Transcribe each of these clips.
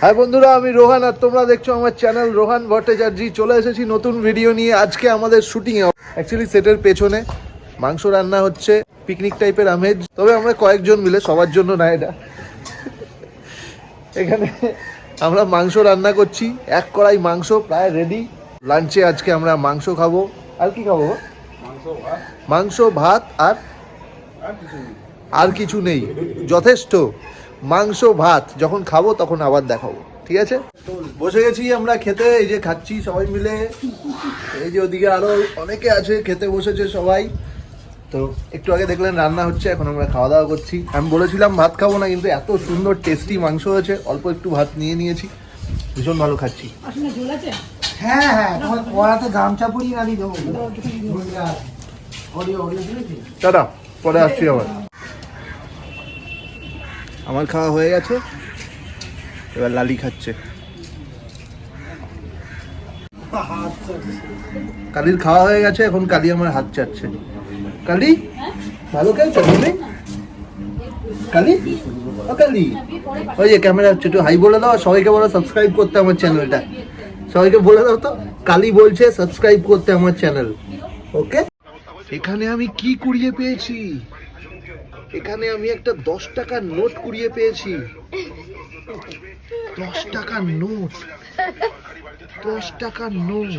হ্যাঁ বন্ধুরা, আমি রোহান আর তোমরা দেখছ আমার চ্যানেল রোহান ভট্টাচার্য। চলে এসেছি নতুন ভিডিও নিয়ে। আজকে আমাদের শুটিং অ্যাকচুয়ালি সেটের পেছনে মাংস রান্না হচ্ছে পিকনিক টাইপের আমেজ। তবে আমরা কয়েকজন মিলে, সবার জন্য না এটা। এখানে আমরা মাংস রান্না করছি। এক কড়াই মাংস, প্রায় রেডি লাঞ্চে আজকে আমরা মাংস খাব। আর কি খাব? মাংস, ভাত আর আর কিছু নেই। যথেষ্ট। মাংস ভাত যখন খাব তখন আবার দেখাবো ঠিক আছে? বসে গেছি আমরা খেতে এই যে খাচ্ছি সবাই মিলে। এই যে ওদিকে আরও অনেকে আছে খেতে বসেছে সবাই। তো একটু আগে দেখলেন রান্না হচ্ছে এখন আমরা খাওয়া দাওয়া করছি। আমি বলেছিলাম ভাত খাব না কিন্তু এত সুন্দর টেস্টি মাংস হয়েছে। অল্প একটু ভাত নিয়ে নিয়েছি। ভীষণ ভালো খাচ্ছি। আসলে হ্যাঁ হ্যাঁ তোমার কড়াতে গামছা পরিয়ে না দিই দেবো অডিও অডিও শুনেছি টাটা পরে আসছি আবার। আমার খাওয়া হয়ে গেছে। এবার লালি খাচ্ছে। কালির খাওয়া হয়ে গেছে, এখন কালি আমার হাত চাচ্ছে। কালি, ভালো খেয়েছো তুমি? কালি? ও কালি। ওই যে ক্যামেরা হচ্ছে, একটু হাই বলে দাও সবাইকে বলো সাবস্ক্রাইব করতে আমার চ্যানেলটা সবাইকে বলে দাও তো, কালি বলছে সাবস্ক্রাইব করতে আমার চ্যানেল ওকে এখানে আমি কি কুড়িয়ে পেয়েছি? এখানে আমি একটা দশ টাকার নোট কুড়িয়ে পেয়েছি। দশ টাকার নোট। দশ টাকার নোট।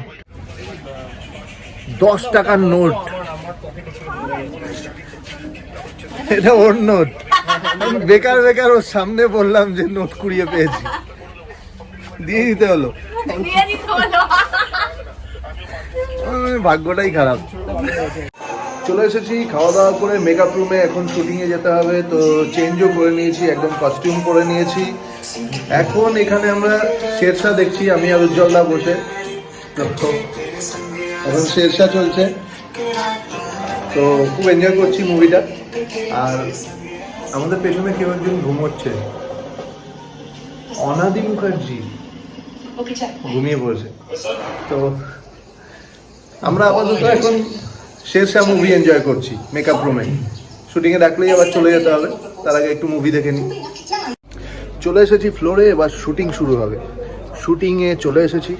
দশ টাকার নোট। এটা ওর নোট। আমি বেকার বেকার ওর সামনে বললাম যে নোট কুড়িয়ে পেয়েছি। দিয়ে দিতে হলো। আমার ভাগ্যটাই খারাপ। চলে এসেছি খাওয়া দাওয়া করে মেকআপ রুমে এখন শুটিংয়ে যেতে হবে তো চেঞ্জও করে নিয়েছি একদম কস্টিউম করে নিয়েছি। এখন এখানে আমরা শেরশা দেখছি আমি আর উজ্জ্বলদা বসে। এখন শেরশা চলছে। তো খুব এনজয় করছি মুভিটা আর আমাদের পেছনে কেউ একজন ঘুমোচ্ছে। অনাদি মুখার্জি ঘুমিয়ে পড়েছে। তো আমরা আপাতত এখন শেরশাহ মুভি এনজয় করছি মেকআপ রুমে শুটিংয়ে ডাকলেই আবার চলে যেতে হবে তার আগে একটু মুভি দেখে নিই। চলে এসেছি ফ্লোরে এবার শুটিং শুরু হবে। শুটিংয়ে চলে এসেছি।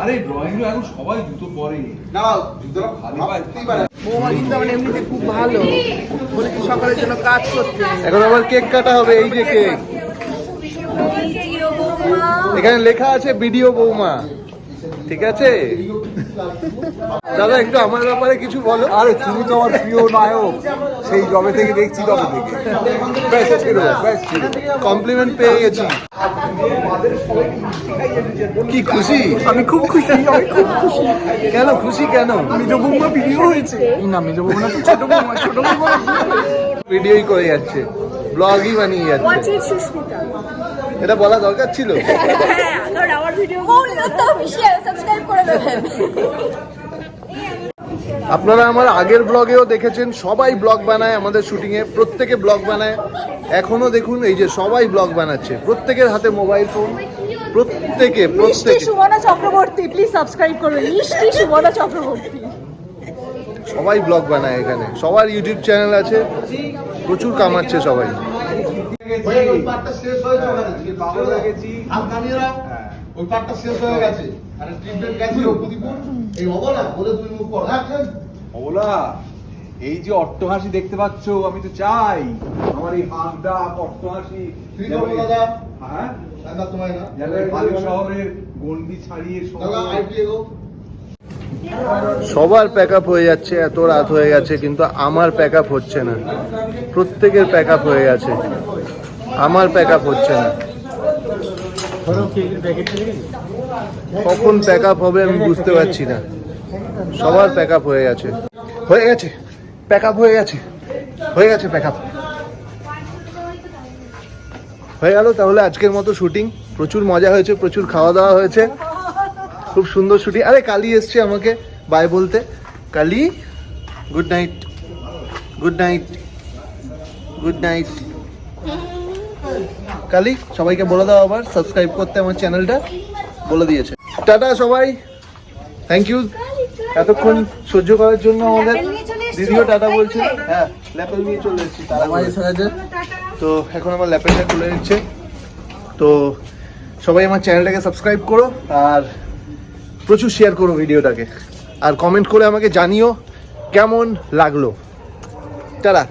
আরে ড্রয়িং রুম এখন সবাই জুতো পরে না জুতোটা খালি পায়ে বৌমা কিন্তু আমার এমনিতে খুব ভালো। সকালের জন্য কাজ করতে। এখন আবার কেক কাটা হবে এই যে কেক এখানে লেখা আছে ভিডিও বৌমা। ঠিক আছে? দাদা একটু আমার ব্যাপারে কিছু বলো। আরে তুমি তো আমার প্রিয় নায়ক। সেই জবে থেকে দেখছি তবে থেকে। কমপ্লিমেন্ট পেয়ে গেছি। কি খুশি? আমি খুব খুশি আমি খুব খুশি। কেন খুশি কেন? মেজো বৌমা ভিডিও হয়েছে। না মেজো বৌমা তো ছোট বৌমা ছোট বৌমা। ভিডিওই করে যাচ্ছে ব্লগই বানিয়ে যাচ্ছে। এটা বলা দরকার ছিল? হ্যাঁ কারণ আমার ভিডিও বললে তো সাবস্ক্রাইব করে দেবেন আপনারা আমার আগের ব্লগেও দেখেছেন সবাই ব্লগ বানায় আমাদের শুটিংয়ে প্রত্যেকে ব্লগ বানায় এখনও দেখুন এই যে সবাই ব্লগ বানাচ্ছে প্রত্যেকের হাতে মোবাইল ফোন প্রত্যেকে প্রত্যেকে সুমনা চক্রবর্তী প্লিজ সাবস্ক্রাইব করবেন মিষ্টি সুমনা চক্রবর্তী সবাই ব্লগ বানায় এখানে সবার ইউটিউব চ্যানেল আছে প্রচুর কামাচ্ছে সবাই ওই পার্টটা শেষ হয়ে গেছে। আর ট্রিটমেন্ট প্রদীপুর এই না বলে তুই মুখ কর। হ্যাঁ অবলা এই যে অট্টহাসি দেখতে পাচ্ছ আমি তো চাই। আমার এই ডাক অট্টহাসি। দাদা। হ্যাঁ? দাদা তোমায় না। শহরের গন্ডি ছাড়িয়ে দাদা এগো সবার প্যাক আপ হয়ে যাচ্ছে এত রাত হয়ে গেছে কিন্তু আমার প্যাক আপ হচ্ছে না। প্রত্যেকের প্যাক আপ হয়ে গেছে। আমার প্যাক আপ হচ্ছে না। কখন প্যাক আপ হবে আমি বুঝতে পারছি না। সবার প্যাক আপ হয়ে গেছে। হয়ে গেছে? প্যাক আপ হয়ে গেছে? হয়ে গেছে প্যাক আপ হয়ে গেল তাহলে আজকের মতো শুটিং প্রচুর মজা হয়েছে, প্রচুর খাওয়া দাওয়া হয়েছে। খুব সুন্দর শুটিং আরে, কালি এসছে আমাকে বাই বলতে। Kali good night good night good night Kali সবাইকে বলে দাও আবার সাবস্ক্রাইব করতে আমার চ্যানেলটা বলে দিয়েছে। টাটা সবাই থ্যাংক ইউ এতক্ষণ সহ্য করার জন্য আমাদের? দিদিও টাটা তাই বলছিল। বলে? হ্যাঁ ল্যাপেল নিয়ে চলে এসেছি তারা তো এখন আমার ল্যাপেলটা খুলে নিচ্ছে। তো সবাই আমার চ্যানেলটাকে সাবস্ক্রাইব করো আর প্রচুর শেয়ার করো ভিডিওটাকে। আর কমেন্ট করে আমাকে জানিও কেমন লাগল। টাটা।